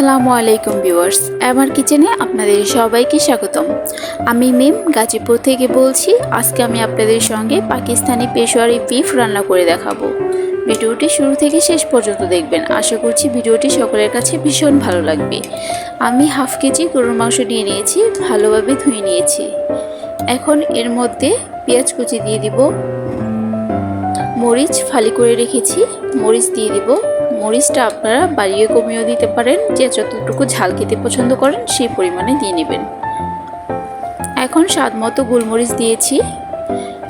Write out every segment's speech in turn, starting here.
আসসালামু আলাইকুম ভিউয়ার্স, আমার কিচেনে আপনাদের সবাইকে স্বাগতম। আমি মিম, গাজীপুর থেকে বলছি, আজকে আমি আপনাদের সঙ্গে পাকিস্তানি পেশোয়ারি বিফ রান্না করে দেখাবো। ভিডিওটি শুরু থেকে শেষ পর্যন্ত দেখবেন। আশা করছি ভিডিওটি সকলের কাছে ভীষণ ভালো লাগবে। আমি হাফ কেজি গরুর মাংস নিয়ে নিয়েছি, ভালোভাবে ধুয়ে নিয়েছি। এখন এর মধ্যে পেঁয়াজ কুচি দিয়ে দিব। মরিচ ফালি করে রেখেছি, মরিচ দিয়ে দিব। মরিচটা আপনারা বাড়িয়ে কমিয়েও দিতে পারেন, যে যতটুকু ঝাল খেতে পছন্দ করেন সেই পরিমাণে দিয়ে নেবেন। এখন স্বাদ মতো গোলমরিচ দিয়েছি,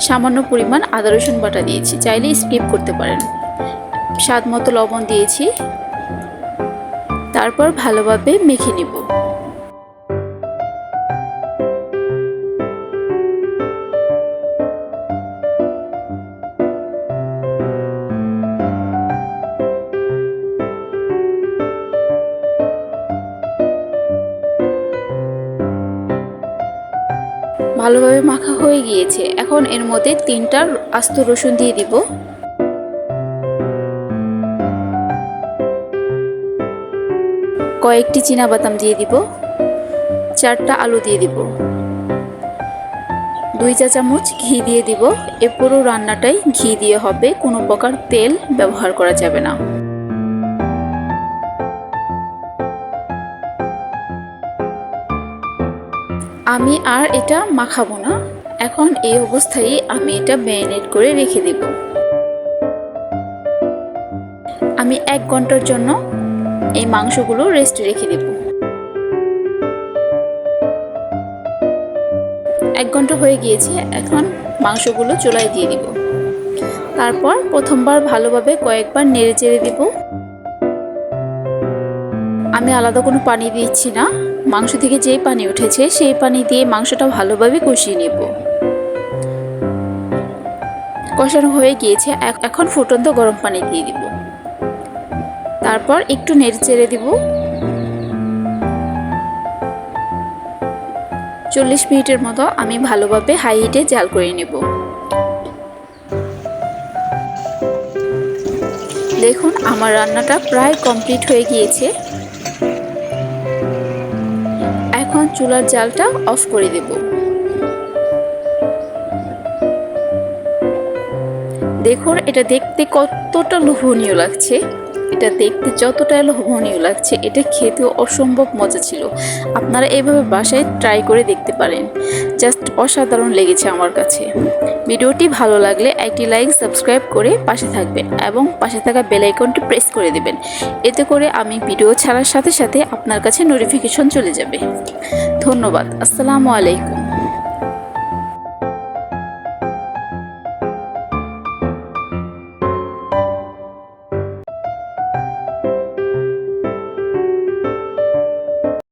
সামান্য পরিমাণ আদা রসুন বাটা দিয়েছি, চাইলে স্কিপ করতে পারেন। স্বাদ মতো লবণ দিয়েছি, তারপর ভালোভাবে মেখে নেব। ভালোভাবে মাখা হয়ে গিয়েছে। এখন এর মধ্যে তিনটা আস্ত রসুন দিয়ে দিব। কয়েকটি বাদাম দিয়ে দিব। চারটা আলু দিয়ে দিব। দুই চা চামচ ঘি দিয়ে দিব। এ পুরো রান্নাটাই ঘি দিয়ে হবে। কোনো প্রকার তেল ব্যবহার করা যাবে না। আমি আর এটা মাখাবো না। এখন এই অবস্থায় আমি এটা ম্যারিনেট করে রেখে দেব। আমি এক ঘণ্টার জন্য এই মাংসগুলো রেস্টে রেখে দেব। এক ঘণ্টা হয়ে গিয়েছে, এখন মাংসগুলো চুলায় দিয়ে দিব। তারপর প্রথমবার ভালোভাবে কয়েকবার নেড়ে চেড়ে দিব। আমি আলাদা কোনো পানি দিচ্ছি না। মাংস থেকে যেই পানি উঠেছে, সেই পানি দিয়ে মাংসটা ভালোভাবে কষিয়ে নেব। কষানো হয়ে গিয়েছে। এখন ফুটন্ত গরম পানি দিয়ে দিব। তারপর একটু নেড়ে চেড়ে দিব। চল্লিশ মিনিটের মতো আমি ভালোভাবে হাই হিটে জাল করে নেব। দেখুন, আমার রান্নাটা প্রায় কমপ্লিট হয়ে গিয়েছে। এখন চুলার জালটা অফ করে দেব। দেখুন এটা দেখতে কতটা লোভনীয় লাগছে। এটা দেখতে যতটা লোভনীয় লাগছে, এটা খেতেও অসম্ভব মজা ছিল। আপনারা এইভাবে বাসায় ট্রাই করে দেখতে পারেন। জাস্ট অসাধারণ লেগেছে আমার কাছে। ভিডিওটি ভালো লাগলে একটি লাইক সাবস্ক্রাইব করে পাশে থাকবেন এবং পাশে থাকা বেল আইকনটি প্রেস করে দেবেন। এতে করে আমি ভিডিও ছাড়ার সাথে সাথে আপনার কাছে নোটিফিকেশন চলে যাবে। ধন্যবাদ। আসসালামু আলাইকুম।